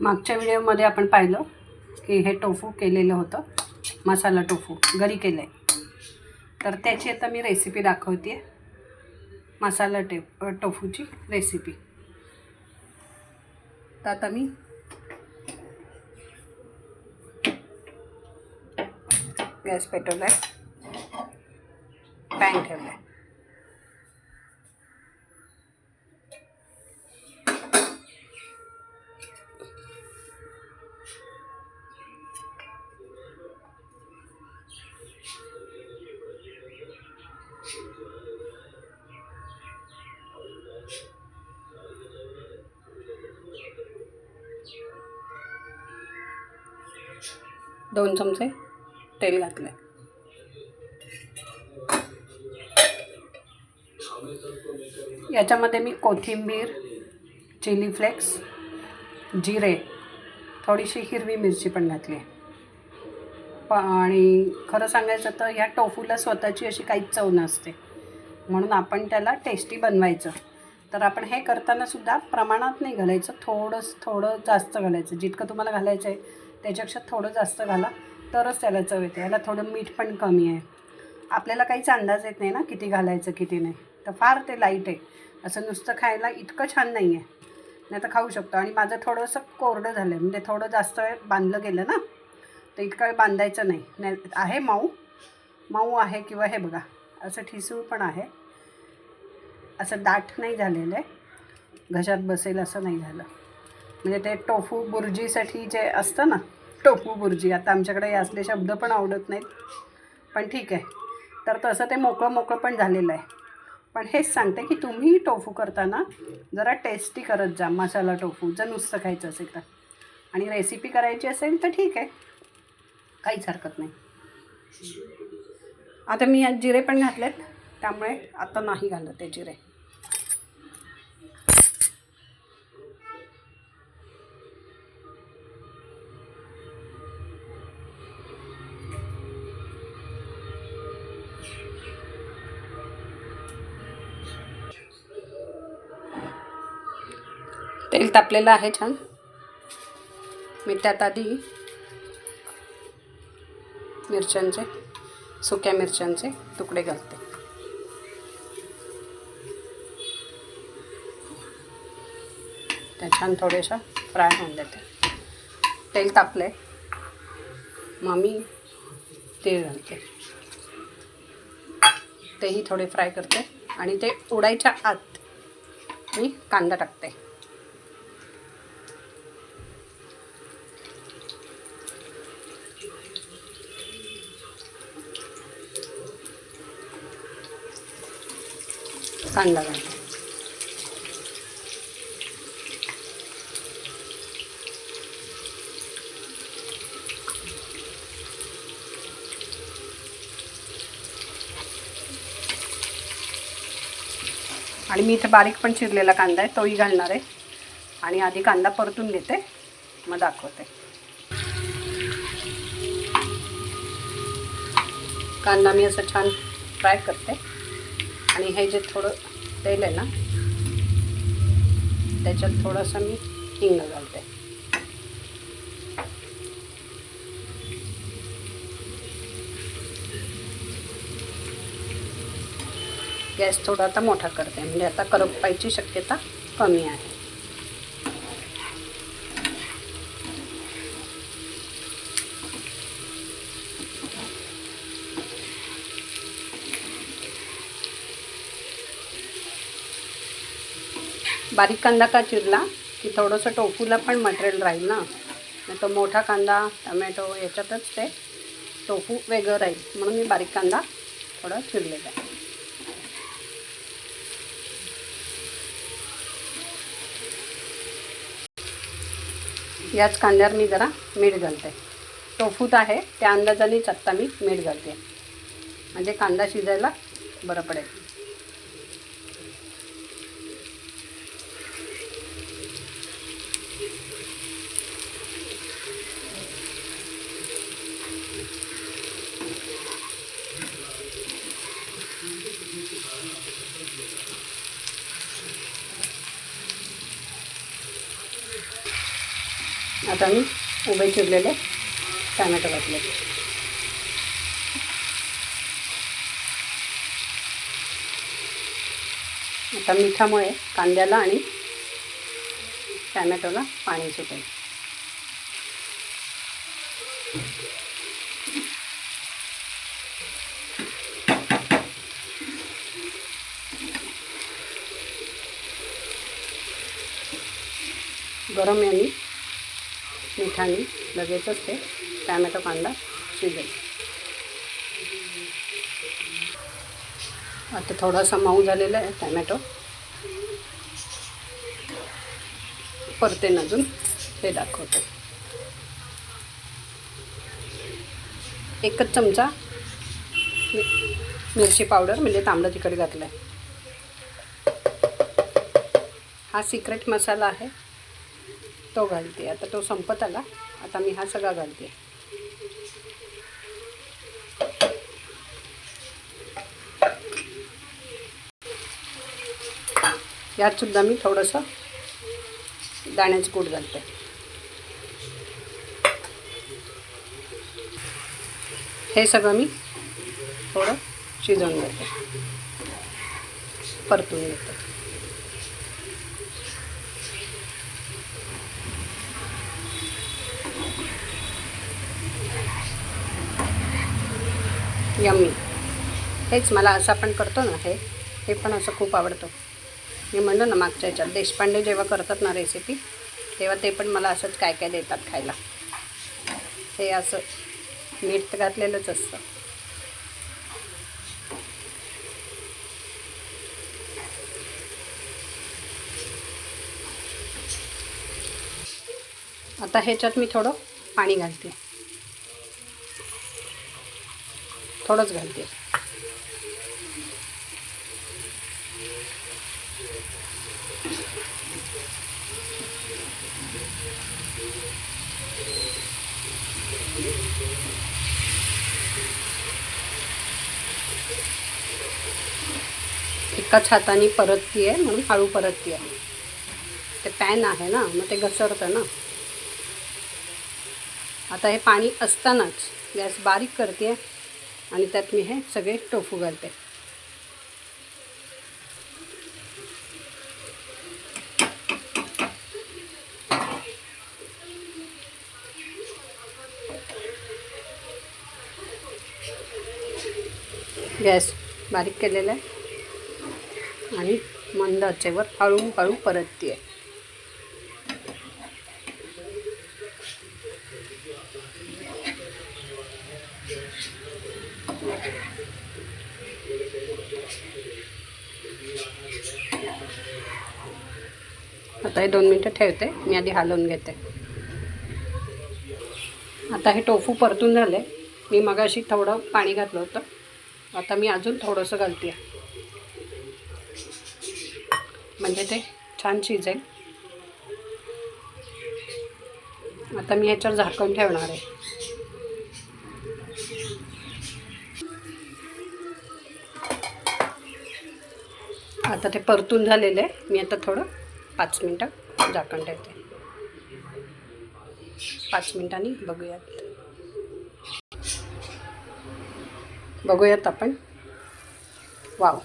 मागच्या व्हिडिओमध्ये आपण पाहिलं की हे टोफू केलेलं होतं मसाला टोफू घरी केलं आहे तर त्याची आता मी रेसिपी दाखवते मसाला टे टोफूची रेसिपी तर आता मी गॅस पेटवला आहे पॅन ठेवला आहे दोन चमचे तेल घातले याच्यामध्ये मी कोथिंबीर चिली फ्लेक्स जिरे थोडीशी हिरवी मिरची पण घातली प आणि खरं सांगायचं तर ह्या टोफूला स्वतःची अशी काहीच चव नसते. म्हणून आपण त्याला टेस्टी बनवायचं. तर आपण हे करतानासुद्धा प्रमाणात नाही घालायचं थोडंसं थोडं जास्त घालायचं. जितकं तुम्हाला घालायचं आहे त्याच्यापेक्षा थोडं जास्त घाला तरच त्याला चव येते. याला थोडं मीठ पण कमी आहे. आपल्याला काहीच अंदाज येत नाही ना किती घालायचं किती नाही. तर फार ते लाइट आहे. असं नुसतं खायला इतकं छान नाही आहे नाही तर खाऊ शकतो. आणि माझं थोडंसं कोरडं झालं आहे म्हणजे थोडं जास्त वेळ बांधलं गेलं ना तर इतकं वेळ बांधायचं नाही. नाही आहे माऊ. माऊ आहे किंवा हे बघा असं ठिसूळ पण आहे. असं दाट नाही झालेलं आहे. घशात बसेल असं नाही झालं. म्हणजे ते टोफू बुर्जीसाठी जे असतं ना टोफू बुर्जी आता आमच्याकडे हे असले शब्द पण आवडत नाहीत. पण ठीक आहे. तर तसं ते मोकळं मोकळं पण झालेलं आहे. पण हेच सांगते की तुम्ही टोफू करताना जरा टेस्टी करत जा मसाला टोफू जर नुसतं खायचं असेल तर. आणि रेसिपी करायची असेल तर ठीक आहे. काहीच हरकत नाही. आता मी यात जिरे पण घातलेत त्यामुळे आता नाही घालत ते जिरे. तेल तापलेलं आहे छान. मी त्यात आधी मिरच्यांचे सुक्या मिरच्यांचे तुकडे घालते. त्या छान थोड्याशा फ्राय होऊन देते. तेल तापले. मग मी तीळ घालते. तेही थोडे फ्राय करते आणि ते उडायच्या आत मी कांदा टाकते. कांदा घालते आणि मी इथे बारीक पण चिरलेला कांदा आहे तोही घालणार आहे. आणि आधी कांदा परतून घेते मग दाखवते. कांदा मी असं छान फ्राय करते. आणि हे जे थोडं तेल आहे ना त्याच्यात थोडंसं मी हिंग घालते. गॅस थोडा आता मोठा करते म्हणजे आता करपायची शक्यता कमी आहे. बारीक कांदा का चिरला की थोडंसं टोफूला पण मटेरियल राहील ना. नाही तर मोठा कांदा टमॅटो याच्यातच ते टोफू वेगळं राहील. म्हणून मी बारीक कांदा थोडा चिरलेला आहे. याच कांद्यावर मी जरा मीठ घालते. टोफूत आहे त्या अंदाजानेच आत्ता मी मीठ घालते. म्हणजे कांदा शिजायला बरं पडेल. आता मी उभे चिरलेले टमॅटो घातले. आता मिठामुळे कांद्याला आणि टॅमॅटोला पाणी सुटेल. गरम यांनी मिठाने लगेचच ते टॅमॅटो कांदा शिजेल. आता थोडासा मऊ झालेला आहे टॅमॅटो. परतेन अजून हे दाखवते. एकच चमचा मिरची पावडर म्हणजे तांबडं तिखट घातलं आहे हा सिक्रेट मसाला आहे. तो घालते. आता तो संपत आला. आता मी हा सगळा घालते. यात सुद्धा मी थोडंसं दाण्याचं कूट घालते. हे सगळं मी थोडं शिजवून घेते. परतून घेते. यम्मी. हेच मला असं आपण करतो ना हे हे पण असं खूप आवडतं. मी म्हणलो ना मागच्या ह्याच्यात देशपांडे जेव्हा करतात ना रेसिपी तेव्हा ते पण मला असंच काय काय देतात खायला. हे असं मीठ घातलेलंच असतं. आता ह्याच्यात मी थोडं पाणी घालते. थोडंच घालते. एकाच हाताने परतती आहे म्हणून हळू परतती आहे ते पॅन आहे ना मग ते घसरतं ना. आता हे पाणी असतानाच गॅस बारीक करते आणि त्यात मी हे सगळे टोफू घालते. गॅस बारीक केलेला आहे. आणि मंद आचेवर हळूहळू परतते आहे आता हे दोन मिनटं ठेवते. मी आधी हलवून घेते. आता हे टोफू परतून झाले. मी मगाशी थोडं पाणी घातलं होतं. आता मी अजून थोडंसं घालते. म्हणजे ते छान शिजेल. आता मी ह्याच्यावर झाकण ठेवणार आहे. आता ते परतून झालेलं आहे. मी आता थोडं पाच मिनटं झाकण ठेवते. पाच मिनिटांनी बघूयात. बघूयात आपण. वाव.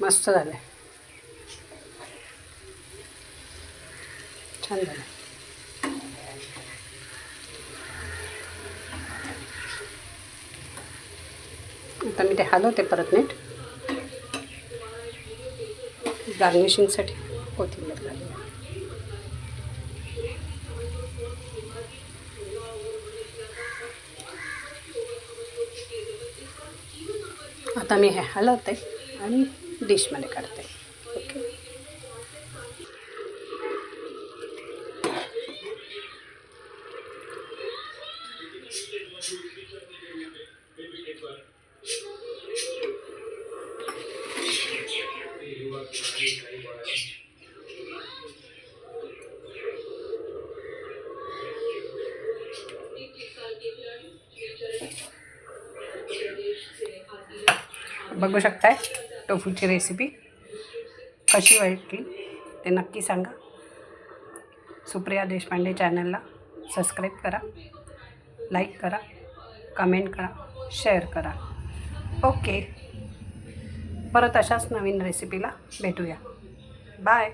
मस्त झालं छान झालं आता मी ते हलवते परत नीट. गार्निशिंगसाठी कोथिंबीर घालूया आता मी हे हलवते आणि डिशमध्ये काढते ओके बघू शकताय टोफूची रेसिपी कशी वाटली ते नक्की सांगा. सुप्रिया देशपांडे चॅनलला सबस्क्राईब करा लाईक करा कमेंट करा शेअर करा. ओके परत अशाच नवीन रेसिपीला भेटूया. बाय